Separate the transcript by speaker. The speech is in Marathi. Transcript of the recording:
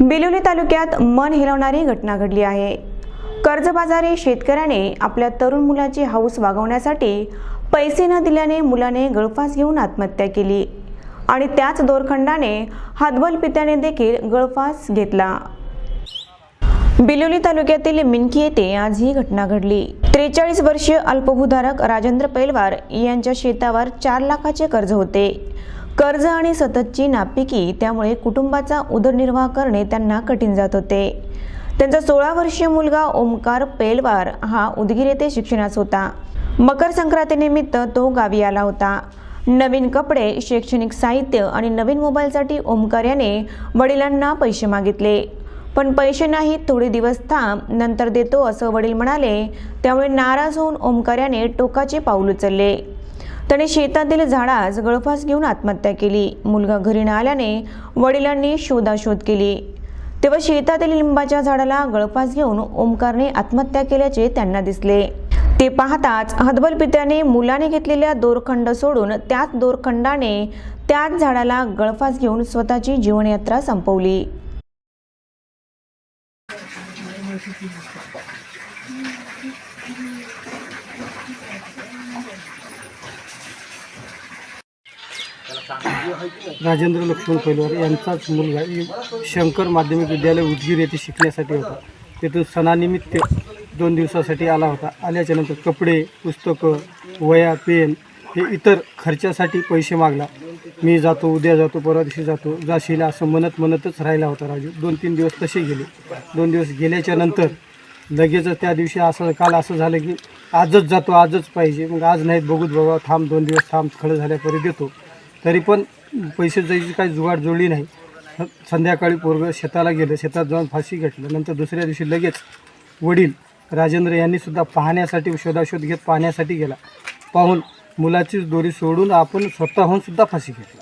Speaker 1: बिलोली तालुक्यात मन हिलवणारी घटना घडली आहे. कर्जबाजारी शेतकऱ्याने आपल्या तरुण मुलाची हाऊस वागवण्यासाठी पैसे न दिल्याने मुलाने गळफास घेऊन आत्महत्या केली आणि त्याच दोरखंडाने हातबल पित्याने देखील गळफास घेतला. बिलोली तालुक्यातील मिनकी येथे आज ही घटना घडली. त्रेचाळीस वर्षीय अल्पभूधारक राजेंद्र पैलवार यांच्या शेतावर चार लाखाचे कर्ज होते. कर्ज आणि सततची नापिकी त्यामुळे कुटुंबाचा उदरनिर्वाह करणे त्यांना कठीण जात होते. त्यांचा सोळा वर्षीय मुलगा ओमकार पेलवार हा उदगीर येथे शिक्षणास होता. मकर संक्रांतीनिमित्त तो गावी आला होता. नवीन कपडे शैक्षणिक साहित्य आणि नवीन मोबाईलसाठी ओमकार याने वडिलांना पैसे मागितले. पण पैसे नाही थोडे दिवस थांब नंतर देतो असं वडील म्हणाले. त्यामुळे नाराज होऊन ओमकार याने टोकाचे पाऊल उचलले. त्याने शेतातील झाडास गळफास घेऊन आत्महत्या केली. मुलगा घरी न आल्याने वडिलांनी शोधाशोध केली. तेव्हा शेतातील लिंबाच्या झाडाला गळफास घेऊन ओमकारने आत्महत्या केल्याचे त्यांना दिसले. ते पाहताच हदबल पित्याने मुलाने घेतलेल्या दोरखंड सोडून त्याच दोरखंडाने त्याच झाडाला गळफास घेऊन स्वतःची जीवनयात्रा संपवली.
Speaker 2: राजेंद्र लक्ष्मण पैलवार यांचाच मुलगा शंकर माध्यमिक विद्यालय उदगीर येथे शिकण्यासाठी होता. तेथून सणानिमित्त दोन दिवसासाठी आला होता. आल्याच्यानंतर कपडे पुस्तकं वया पेन हे इतर खर्चासाठी पैसे मागला. मी जातो उद्या जातो परवा दिवशी जातो जाशील असं म्हणत म्हणतच राहिला होता राजू. दोन तीन दिवस तसे गेले. दोन दिवस गेल्याच्यानंतर लगेचच त्या दिवशी असं काल असं झालं की आजच जातो आजच पाहिजे. मग आज नाहीत बघूत बाबा थांब दोन दिवस थांब खडं झाल्यापर्यंत देतो. तरी पण पैसे जायची काही जुगाड जुळली नाही संध्याकाळी पोरगं शेताला गेलं शेतात जाऊन फाशी घेतलं नंतर दुसऱ्या दिवशी लगेच वडील राजेंद्र यांनीसुद्धा पाहण्यासाठी शोधाशोध घेत पाहण्यासाठी गेला. पाहून मुलाचीच दोरी सोडून आपण स्वतःहून सुद्धा फाशी घेतली.